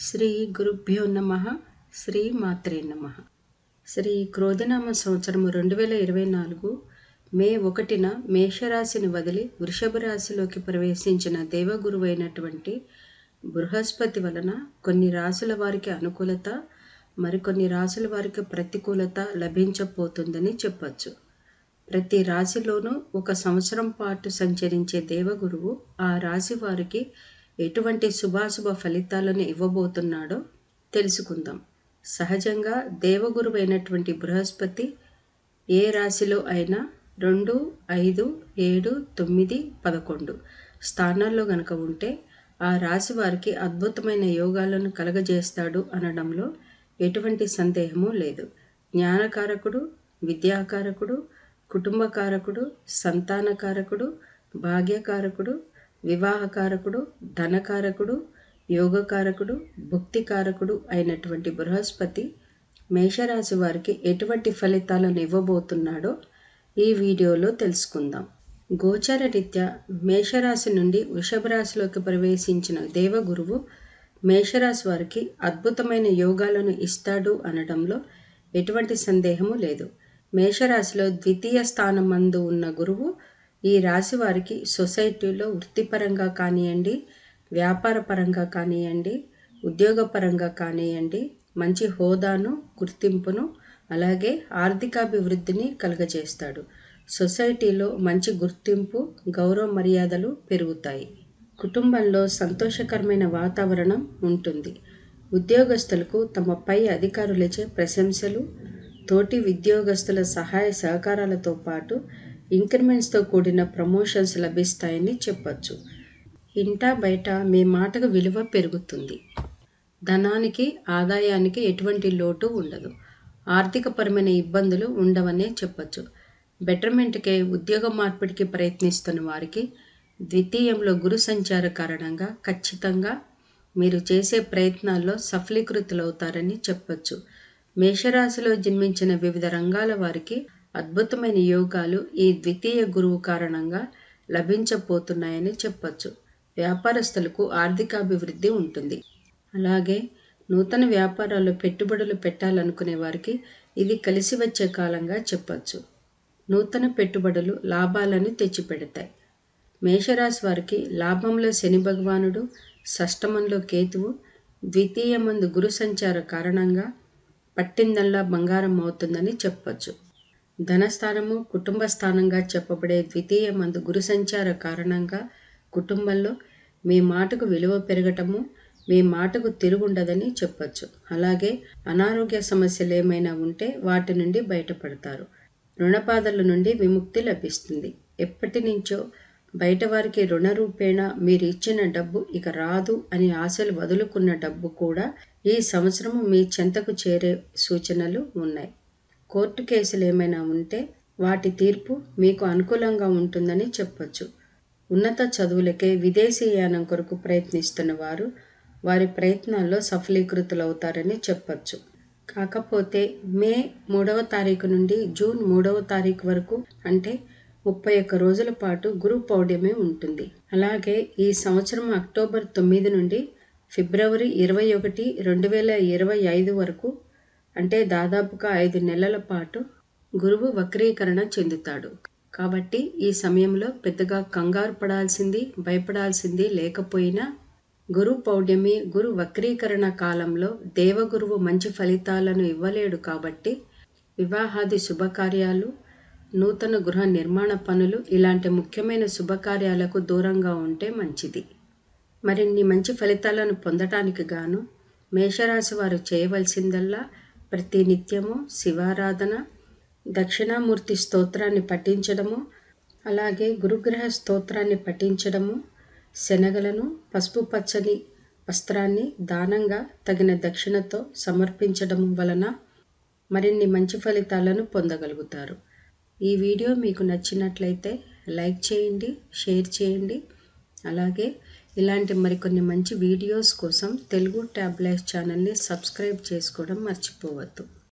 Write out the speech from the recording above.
శ్రీ గురుభ్యో నమ శ్రీ మాత్రే నమ. శ్రీ క్రోధనామ సంవత్సరము రెండు వేల ఇరవై నాలుగు మే ఒకటిన మేషరాశిని వదిలి వృషభ రాశిలోకి ప్రవేశించిన దేవగురువైనటువంటి బృహస్పతి వలన కొన్ని రాసుల వారికి అనుకూలత మరికొన్ని రాసుల వారికి ప్రతికూలత లభించబోతుందని చెప్పచ్చు. ప్రతి రాశిలోనూ ఒక సంవత్సరం పాటు సంచరించే దేవగురువు ఆ రాశి వారికి ఎటువంటి శుభాశుభ ఫలితాలను ఇవ్వబోతున్నాడో తెలుసుకుందాం. సహజంగా దేవగురు అయినటువంటి బృహస్పతి ఏ రాశిలో అయినా రెండు ఐదు ఏడు తొమ్మిది పదకొండు స్థానాల్లో గనక ఉంటే ఆ రాశి వారికి అద్భుతమైన యోగాలను కలగజేస్తాడు అనడంలో ఎటువంటి సందేహము లేదు. జ్ఞానకారకుడు విద్యాకారకుడు కుటుంబకారకుడు సంతానకారకుడు భాగ్యకారకుడు వివాహకారకుడు ధనకారకుడు యోగకారకుడు భుక్తికారకుడు అయినటువంటి బృహస్పతి మేషరాశి వారికి ఎటువంటి ఫలితాలను ఇవ్వబోతున్నాడో ఈ వీడియోలో తెలుసుకుందాం. గోచర రీత్యా మేషరాశి నుండి వృషభ రాశిలోకి ప్రవేశించిన దేవగురువు మేషరాశి వారికి అద్భుతమైన యోగాలను ఇస్తాడు అనడంలో ఎటువంటి సందేహము లేదు. మేషరాశిలో ద్వితీయ స్థానం మందు ఉన్న గురువు ఈ రాశి వారికి సొసైటీలో వృత్తిపరంగా కానివ్వండి వ్యాపారపరంగా కానివ్వండి ఉద్యోగపరంగా కానివ్వండి మంచి హోదాను గుర్తింపును అలాగే ఆర్థికాభివృద్ధిని కలుగజేస్తాడు. సొసైటీలో మంచి గుర్తింపు గౌరవ మర్యాదలు పెరుగుతాయి. కుటుంబంలో సంతోషకరమైన వాతావరణం ఉంటుంది. ఉద్యోగస్తులకు తమ పై అధికారులచే ప్రశంసలు తోటి ఉద్యోగస్తుల సహాయ సహకారాలతో పాటు ఇంక్రిమెంట్స్తో కూడిన ప్రమోషన్స్ లభిస్తాయని చెప్పచ్చు. ఇంటా బయట మీ మాటకు విలువ పెరుగుతుంది. ధనానికి ఆదాయానికి ఎటువంటి లోటు ఉండదు. ఆర్థికపరమైన ఇబ్బందులు ఉండవనే చెప్పచ్చు. బెటర్మెంట్కే ఉద్యోగ మార్పిడికి ప్రయత్నిస్తున్న వారికి ద్వితీయంలో గురు సంచార కారణంగా ఖచ్చితంగా మీరు చేసే ప్రయత్నాల్లో సఫలీకృతులవుతారని చెప్పచ్చు. మేషరాశిలో జన్మించిన వివిధ రంగాల వారికి అద్భుతమైన యోగాలు ఈ ద్వితీయ గురువు కారణంగా లభించబోతున్నాయని చెప్పచ్చు. వ్యాపారస్తులకు ఆర్థికాభివృద్ధి ఉంటుంది. అలాగే నూతన వ్యాపారాల్లో పెట్టుబడులు పెట్టాలనుకునే వారికి ఇది కలిసి వచ్చే కాలంగా చెప్పచ్చు. నూతన పెట్టుబడులు లాభాలను తెచ్చిపెడతాయి. మేషరాశి వారికి లాభంలో శని భగవానుడు షష్టమంలో కేతువు ద్వితీయమందు గురు సంచార కారణంగా పట్టిందల్లా బంగారం అవుతుందని చెప్పచ్చు. ధనస్థానము కుటుంబ స్థానంగా చెప్పబడే ద్వితీయ మందు గురు సంచార కారణంగా కుటుంబంలో మీ మాటకు విలువ పెరగటము మీ మాటకు తిరుగుండదని చెప్పచ్చు. అలాగే అనారోగ్య సమస్యలు ఏమైనా ఉంటే వాటి నుండి బయటపడతారు. రుణబాధల నుండి విముక్తి లభిస్తుంది. ఎప్పటి నుంచో బయట వారికి రుణ రూపేణ మీరు ఇచ్చిన డబ్బు ఇక రాదు అని ఆశలు వదులుకున్న డబ్బు కూడా ఈ సంవత్సరము మీ చెంతకు చేరే సూచనలు ఉన్నాయి. కోర్టు కేసులు ఏమైనా ఉంటే వాటి తీర్పు మీకు అనుకూలంగా ఉంటుందని చెప్పొచ్చు. ఉన్నత చదువులకే విదేశీయానం కొరకు ప్రయత్నిస్తున్న వారు వారి ప్రయత్నాల్లో సఫలీకృతులవుతారని చెప్పచ్చు. కాకపోతే మే మూడవ తారీఖు నుండి జూన్ మూడవ తారీఖు వరకు అంటే ముప్పై ఒక్క రోజుల పాటు గురు పౌర్ణమి ఉంటుంది. అలాగే ఈ సంవత్సరం అక్టోబర్ తొమ్మిది నుండి ఫిబ్రవరి ఇరవై ఒకటి రెండు వేల ఇరవై ఐదు వరకు అంటే దాదాపుగా ఐదు నెలల పాటు గురువు వక్రీకరణ చెందుతాడు. కాబట్టి ఈ సమయంలో పెద్దగా కంగారు పడాల్సింది భయపడాల్సింది లేకపోయినా గురు పౌర్ణమి గురు వక్రీకరణ కాలంలో దేవగురువు మంచి ఫలితాలను ఇవ్వలేడు కాబట్టి వివాహాది శుభకార్యాలు నూతన గృహ నిర్మాణ పనులు ఇలాంటి ముఖ్యమైన శుభకార్యాలకు దూరంగా ఉంటే మంచిది. మరిన్ని మంచి ఫలితాలను పొందటానికి గాను మేషరాశి వారు చేయవలసిందల్లా ప్రతినిత్యము శివారాధన దక్షిణామూర్తి స్తోత్రాన్ని పఠించడము అలాగే గురుగ్రహ స్తోత్రాన్ని పఠించడము శనగలను పసుపు పచ్చని వస్త్రాన్ని దానంగా తగిన దక్షిణతో సమర్పించడం వలన మరిన్ని మంచి ఫలితాలను పొందగలుగుతారు. ఈ వీడియో మీకు నచ్చినట్లయితే లైక్ చేయండి షేర్ చేయండి అలాగే ఇలాంటి మరికొన్ని మంచి వీడియోస్ కోసం తెలుగు ట్యాబ్లెట్ ఛానల్ని సబ్స్క్రైబ్ చేసుకోవడం మర్చిపోవద్దు.